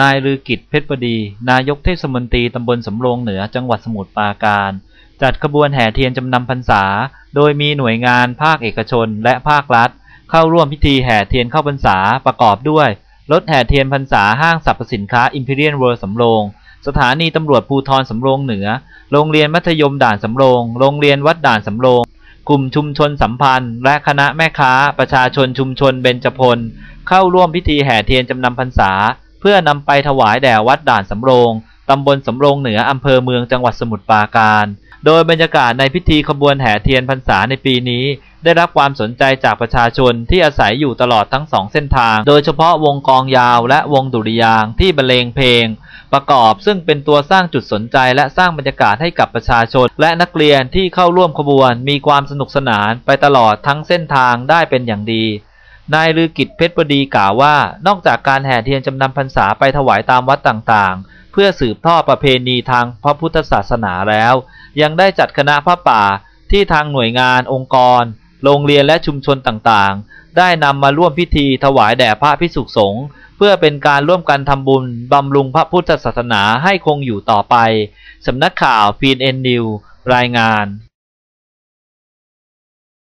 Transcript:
นายลือกิจเพชรบดี นายกเทศมนตรีตำบลสำโรงเหนือจังหวัดสมุทรปราการ จัดขบวนแห่เทียนจำนำพรรษา โดยมีหน่วยงานภาคเอกชนและภาครัฐ เข้าร่วมพิธีแห่เทียนเข้าพรรษาประกอบด้วยรถแห่เทียนพรรษาห้างสรรพสินค้า Imperial World สำโรง สถานีตำรวจภูธรสำโรงเหนือ โรงเรียนมัธยมด่านสำโรง โรงเรียนวัดด่านสำโรงกลุ่มชุมชนสัมพันธ์ และคณะแม่ค้า ประชาชนชุมชนเบญจพล เข้าร่วมพิธีแห่เทียนจำนำพรรษา เพื่อนำไปถวายแด่วัดด่านสำโรงตำบลสำโรงเหนืออำเภอเมืองจังหวัดสมุทรปราการ โดยบรรยากาศในพิธีขบวนแห่เทียนพรรษาในปีนี้ ได้รับความสนใจจากประชาชนที่อาศัยอยู่ตลอดทั้งสองเส้นทาง โดยเฉพาะวงกองยาวและวงดุริยางที่บรรเลงเพลง ประกอบซึ่งเป็นตัวสร้างจุดสนใจและสร้างบรรยากาศให้กับประชาชน และนักเรียนที่เข้าร่วมขบวนมีความสนุกสนานไปตลอดทั้งเส้นทางได้เป็นอย่างดี นายลือกิจเพชรบดีกล่าวว่า นอกจากการแห่เทียนจำนำพรรษาไปถวายตามวัดต่างๆ เพื่อสืบทอดประเพณีทางพระพุทธศาสนาแล้ว ยังได้จัดคณะพระป่าที่ทางหน่วยงานองค์กร โรงเรียนและชุมชนต่างๆ ได้นำมาร่วมพิธีถวายแด่พระพิสุสงฆ์เพื่อเป็นการร่วมกันทำบุญบำรุงพระพุทธศาสนาให้คงอยู่ต่อไปสำนักข่าว PNN News รายงาน